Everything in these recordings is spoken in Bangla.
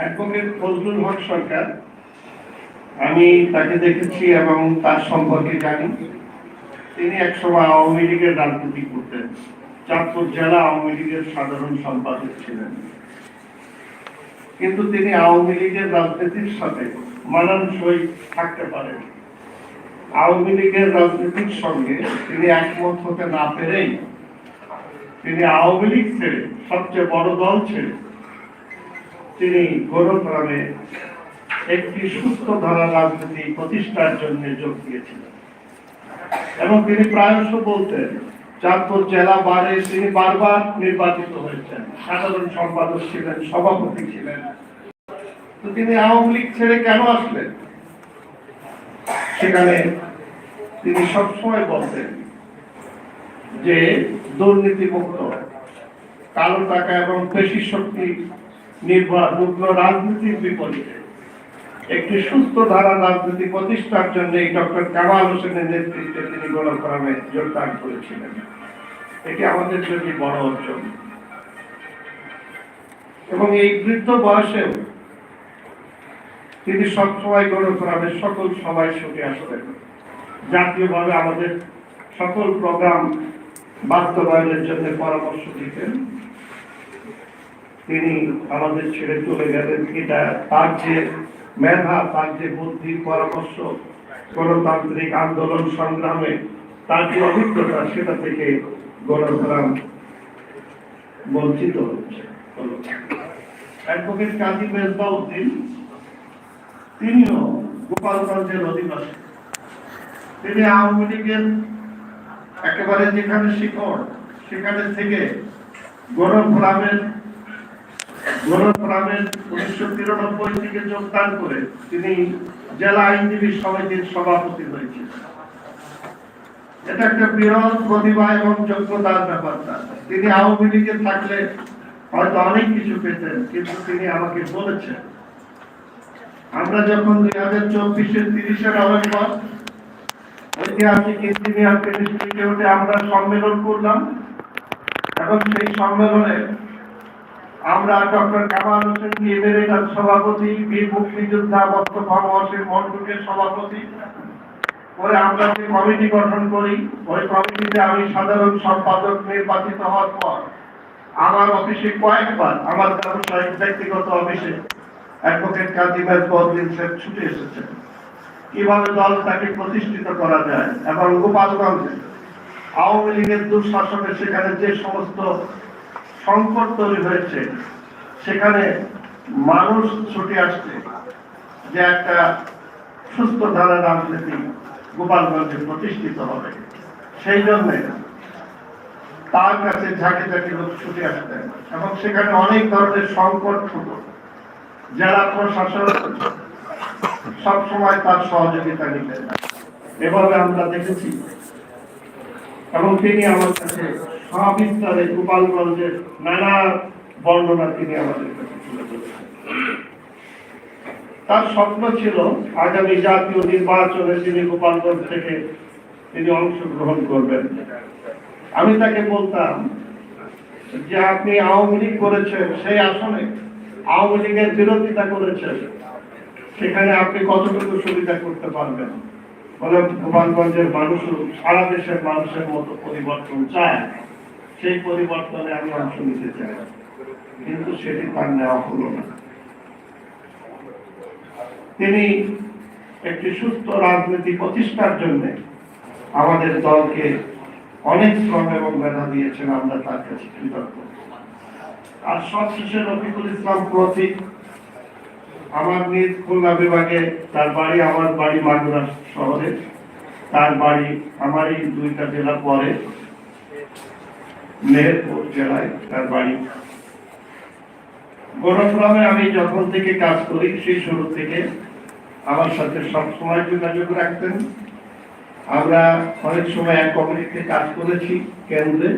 অ্যাডভোকেট ফজলুল হক সরকার। আমি তাকে দেখেছি এবং তার সম্পর্কে জানি। তিনি একসময় আওয়ামী লীগের রাজনীতি করতেন। চাঁদপুর জেলা আওয়ামী লীগের সাধারণ সম্পাদক ছিলেন। কিন্তু তিনি আওয়ামী লীগের রাজনীতির সাথে মানানসই থাকতে পারেন। আওয়ামী লীগের রাজনীতির সঙ্গে তিনি একমত হতে না পেরেই তিনি আওয়ামী লীগ ছেড়ে সবচেয়ে বড় দল ছেড়ে তিনি গৌরবগ্রামে একটি সুস্থ ধারা রাজনীতি প্রতিষ্ঠার জন্য যোগ দিয়েছিলেন। এবং তিনি প্রায়শ বলতেন চাঁদপুর জেলা বারে তিনি বারবার নির্বাচিত হয়েছেন। সাধারণ সম্পাদক ছিলেন, সভাপতি ছিলেন। তো তিনি আওয়ামী লীগ ছেড়ে কেন আসলেন? সেখানে তিনি সবসময় বলতেন যে দুর্নীতি মুক্ত কালো টাকা এবং পেশি শক্তি নির্ভর রাজনীতির বিপরীতে। একটি সুস্থ ধারা রাজনীতি প্রতিষ্ঠার জন্য এই ডক্টর কামাল হোসেনের নেতৃত্বে তিনি গণফোরামে যোগদান করেছিলেন। এটি আমাদের জন্য বড় অর্জন। এবং এই বৃদ্ধ বয়সেও তিনি সবসময় গণফোরামের সকল সবাই ছুটে আসতেন। জাতীয়ভাবে আমাদের সকল প্রোগ্রাম বাস্তবায়নের জন্য পরামর্শ দিতেন। তিনি আমাদের ছেড়ে চলে গেলেন। এটা তার যে মেধা, তার যে বুদ্ধি, পরামর্শ, গণতান্ত্রিক আন্দোলন সংগ্রামে, তার যে অভিজ্ঞতা, সেটা থেকে গণগ্রাম বঞ্চিত হচ্ছে। অ্যাডভোকেট কাজী মেজবাউদ্দিন, তিনিও গোপালগঞ্জের অধিবাসী। তিনি আওয়ামী লীগের একেবারে যেখানে শিকড়, সেখানে থেকে থেকে যোগদান করে তিনি জেলা আইনজীবী সমিতির সভাপতি হয়েছিলেন এটা একটা বিরল প্রতিভা এবং যোগ্যতার ব্যাপার তার। তিনি আওয়ামী লীগে থাকলে হয়তো অনেক কিছু পেতেন, কিন্তু তিনি আমাকে বলেছেন, আমরা যখন দুই হাজার চব্বিশের তিরিশে নভেম্বর ঐতিহাসিক ইঞ্জিনিয়ার আমরা সম্মেলন করলাম এবং সেই সম্মেলনে আমরা ডক্টর কামাল হোসেন এমএলএর সভাপতি, বীর মুক্তিযোদ্ধা মোস্তফা মহসিন মন্টুকের সভাপতি। পরে আমরা যে কমিটি গঠন করি, ওই কমিটিতে আমি সাধারণ সম্পাদক নির্বাচিত হওয়ার পর আমার অফিসে কয়েকবার আমার ব্যবসায়িক ব্যক্তিগত অফিসে অ্যাডভোকেট কাজী মেজবউদ্দিন সাহেব ছুটে এসেছেন। কীভাবে দলটাকে প্রতিষ্ঠিত করা যায় এবং গোপালগঞ্জে আওয়ামী লীগের দুঃশাসনে সেখানে যে সমস্ত সংকট তৈরি হয়েছে। সেখানে মানুষ ছুটে আসছে যে একটা সুস্থ ধারা রাজনীতি গোপালগঞ্জে প্রতিষ্ঠিত হবে। সেই জন্যে তার কাছে ঝাঁকে ঝাঁকে লোক ছুটে আসতেন এবং সেখানে অনেক ধরনের সংকট হতো জেলা প্রশাসন সবসময় তার সহযোগিতা নিতেন। এভাবে আমরা দেখেছি এবং তিনি আমার কাছে সবিস্তারে গোপালগঞ্জের নানা বর্ণনা তিনি আমাদের তার স্বপ্ন ছিল আগামী জাতীয় নির্বাচনে তিনি গোপালগঞ্জ থেকে তিনি অংশগ্রহণ করবেন। আমি তাকে বলতাম যে, আপনি আওয়ামী লীগ করেছেন, সেই আসনে আওয়ামী লীগের বিরোধিতা করেছেন। সেখানে আপনি কতটুকু সুবিধা করতে পারবেন? বলে গোপালগঞ্জের মানুষ, সারা দেশের মানুষের মতো পরিবর্তন চায়। সেই পরিবর্তনে আমি অংশ নিতে চাই। কিন্তু সেটি তার নেওয়া হলো না। তিনি একটি সুস্থ রাজনীতি প্রতিষ্ঠার জন্য আমাদের দলকে অনেক শ্রম এবং মেধা দিয়েছেন, আমরা তার কাছে কৃতজ্ঞ। আর সবশেষে রফিকুল ইসলাম প্রতীক আমার নিজ খুলনা বিভাগে তার বাড়ি, আমার বাড়ি মাগুরা শহরে, তার বাড়ি আমারই দুইটা জেলা পরে। মেহেরপুর জেলায় তার বাড়ি। গণফোরামে আমি যখন থেকে কাজ করি, সেই শুরু থেকে আমার সাথে সবসময় যোগাযোগ রাখতেন। আমরা অনেক সময় এক কমিটিতে কাজ করেছি কেন্দ্রে।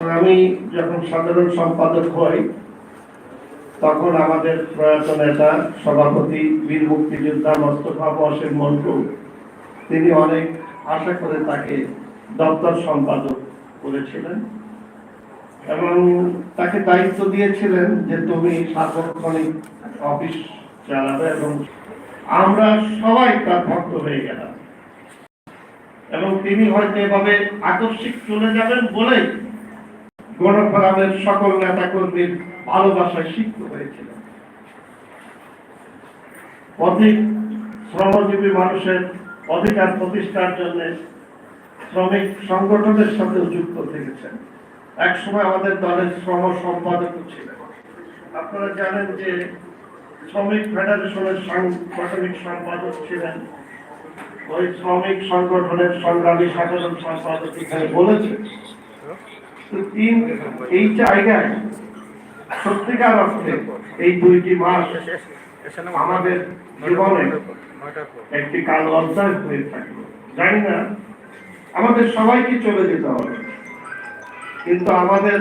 আমি যখন সাধারণ সম্পাদক হই, তখন আমাদের প্রয়াত নেতা, সভাপতি, বীর মুক্তিযোদ্ধা মোস্তফা বসের মন্টু তিনি অনেক আশা করে তাকে দপ্তর সম্পাদক করেছিলেন এবং তাকে দায়িত্ব দিয়েছিলেন যে তুমি সার্বক্ষণিক অফিস চালাবে এবং আমরা সবাই তার ভক্ত হয়ে গেলাম। এবং তিনি হয়তো এভাবে আকস্মিক চলে যাবেন বলে গণফোরামের সকল নেতা কর্মীর ভালোবাসায় সিক্ত হয়েছিলেন। অধিক শ্রমজীবী মানুষের অধিকার প্রতিষ্ঠার জন্য শ্রমিক সংগঠনের সাথে যুক্ত থেকেছেন। এক সময় আমাদের দলের শ্রম সম্পাদক ছিলেন। আপনারা জানেন যে শ্রমিক ফেডারেশনের সাংগঠনিক সম্পাদক ছিলেন। ওই শ্রমিক সংগঠনের সংগ্রামী সাধারণ সম্পাদক এখানে বলেছে তিন এই জায়গায় সত্যিকার অর্থে এই দুইটি মাস আমাদের জীবনে একটি কাল অধ্যায় হয়ে থাকবে জানি না আমাদের সবাইকে চলে যেতে হবে। কিন্তু আমাদের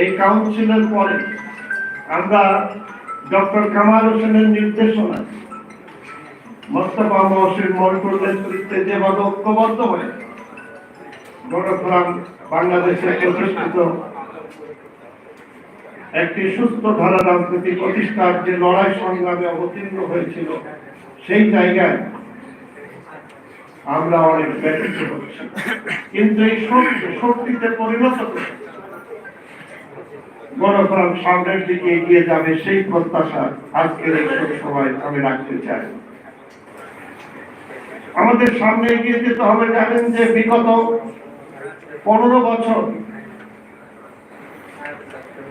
এই কাউন্সিলের পরে আমরা ডক্টর কামাল হোসেনের নির্দেশনা, মোস্তফা মহসিন নেতৃত্বে যেভাবে ঐক্যবদ্ধ হয়ে গণফোরাম বাংলাদেশে প্রতিষ্ঠিত একটি সুস্থ ধারা রাজনীতি প্রতিষ্ঠার যে লড়াই সংগ্রামে অবতীর্ণ হয়েছিল, সেই জায়গায় আমরা অনেক ব্যতীত হচ্ছি কিন্তু এই শক্তি শক্তিতে পরিণত করে গণফোরাম সামনের দিকে এগিয়ে যাবে সেই প্রত্যাশা আজকের এই সময় আমি রাখতে চাই। আমাদের সামনে এগিয়ে যেতে হবে, জানেন যে বিগত পনেরো বছর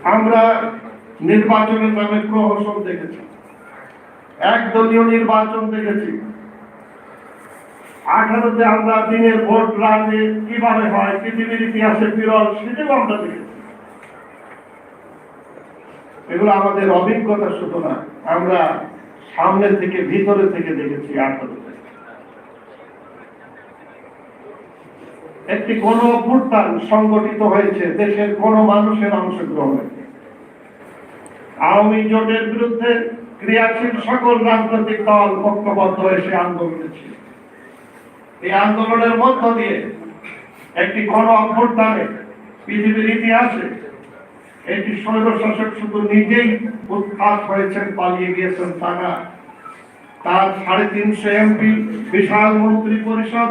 আমরা নির্বাচনের নামে প্রহসন দেখেছি। একদলীয় নির্বাচন দেখেছি। আঠারোতে আমরা দিনের ভোট কীভাবে হয়? পৃথিবীর ইতিহাসে বিরল সেটাও আমরা দেখেছি। এগুলো আমাদের আমরা থেকে, ভিতরে থেকে দেখেছি আঠারোতে। একটি গণ অভ্যুত্থান সংগঠিত হয়েছে, দেশের কোন মানুষের অংশগ্রহণে আওয়ামী জোটের বিরুদ্ধে ক্রিয়াশীল সকল রাজনৈতিক দল ঐক্যবদ্ধ হয়ে সে আন্দোলনে ছিল। এই আন্দোলনের মধ্য দিয়ে একটি গণ অভ্যুত্থানে পৃথিবীর ইতিহাসে একটি স্বৈরশাসক শুধু নিজেই উৎখাত হয়েছেন, পালিয়ে গিয়েছেন তা না। তার সাড়ে তিনশো এমপি বিশাল মন্ত্রী পরিষদ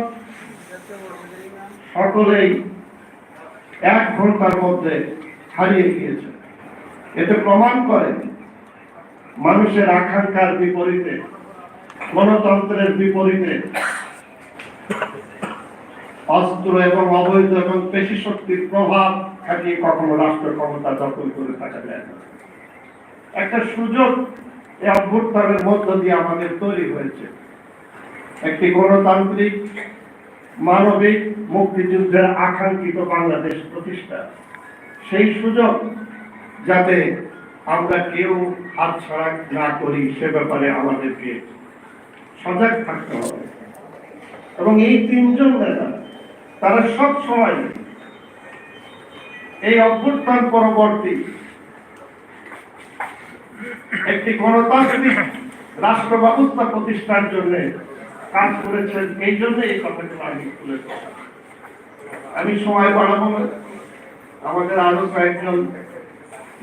সকলেই এক ঘণ্টার মধ্যে হারিয়ে গিয়েছে। এতে প্রমাণ করে মানুষের আকাঙ্ক্ষার বিপরীতে, গণতন্ত্রের বিপরীতে অস্ত্র এবং অবৈধ এবং পেশি শক্তির প্রভাব খাটিয়ে কখনো রাষ্ট্র ক্ষমতা দখল করে থাকা যায় না। একটা সুযোগ এই অভ্যুত্থানের মধ্য দিয়ে আমাদের তৈরি হয়েছে। একটি গণতান্ত্রিক, মানবিক মুক্তিযুদ্ধের আকাঙ্ক্ষিত বাংলাদেশ প্রতিষ্ঠা। সেই সুযোগ যাতে আমরা কেউ হাত ছাড়া না করি, সে ব্যাপারে আমাদেরকে সজাগ থাকতে হবে। এবং এই তিনজন নেতা তারা সব সময় এই অভ্যুত্থান পরবর্তী একটি গণতান্ত্রিক রাষ্ট্র ব্যবস্থা প্রতিষ্ঠার জন্য কাজ করেছেন, এই জন্য এই কথাগুলো আমি তুলে আমি সময় বাড়াবো আমাদের আরও কয়েকজন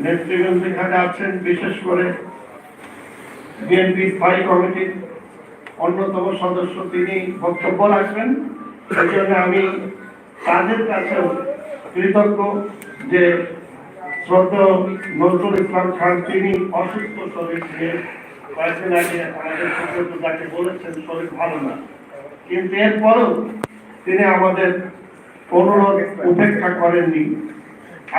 নেতৃবৃন্দ এখানে আছেন, বিশেষ করে বিএনপি স্থায়ী কমিটির অন্যতম সদস্য তিনি বক্তব্য রাখবেন। আমি তাদের কাছে কৃতজ্ঞ যে শ্রদ্ধা নজরুল ইসলাম খান তিনি অসুস্থ শরীর নিয়ে কয়েকদিন আগে আমাদের বলেছেন, শরীর ভালো না। কিন্তু এরপরও তিনি আমাদের অনুরোধ উপেক্ষা করেননি।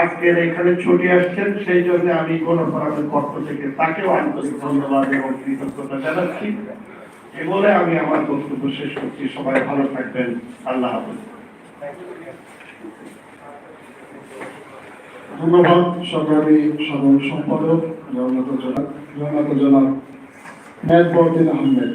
আজকের এখানে ছুটি আসছেন, সেই জন্য আমি গণফোরামের পক্ষ থেকে তাকেও আন্তরিক ধন্যবাদ এবং কৃতজ্ঞতা জানাচ্ছি। এ আমি আমার বক্তব্য শেষ করছি। সবাই ভালো থাকবেন। আল্লাহ হাফেজ। ধন্যবাদ সংগ্রামী সাধারণ সম্পাদক জগন্নাথ জনাব জগন্নাথ জনাব মেদবরদিন আহমেদ।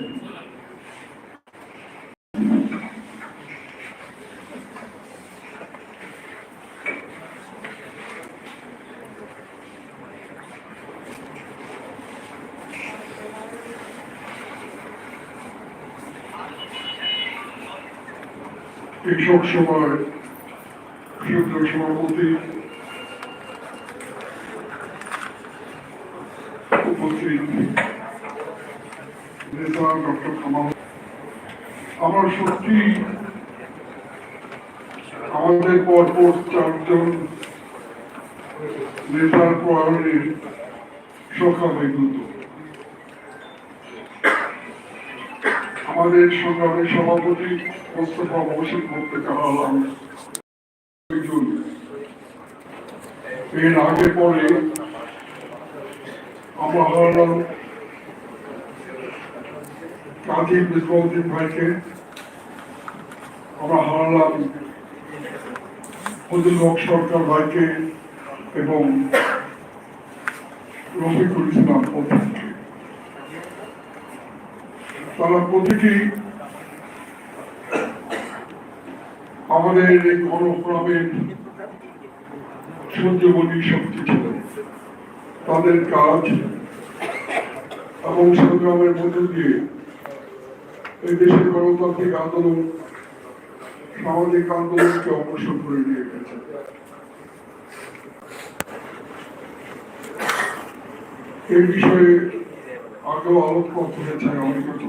কৃষক সভার কৃষকদের সভাপতি ডক্টর কামাল আমার সত্যি আমাদের পরপর চারজন নেতার প্রয়াণের সংখ্যা বিদ্যুৎ আমাদের সংগ্রামের সভাপতি মোস্তফা মহসিন মুক্তি দুইজন। এর আগে পরে আমরা কাজী ভাইকে। আমরা হারালাম সরকার ভাইকে এবং রফিকুল ইসলাম তারা প্রতিটি আমাদের এই গণপ্রামের সূর্যমণি শক্তি ছিল। তাদের কাজ এবং সংগ্রামের মধ্য দিয়ে এই দেশের গণতান্ত্রিক আন্দোলন, সামাজিক আন্দোলনকে অগ্রসর করে নিয়ে গেছে। এই বিষয়ে আগেও আলোকপাত হয়েছে অনেক কিছু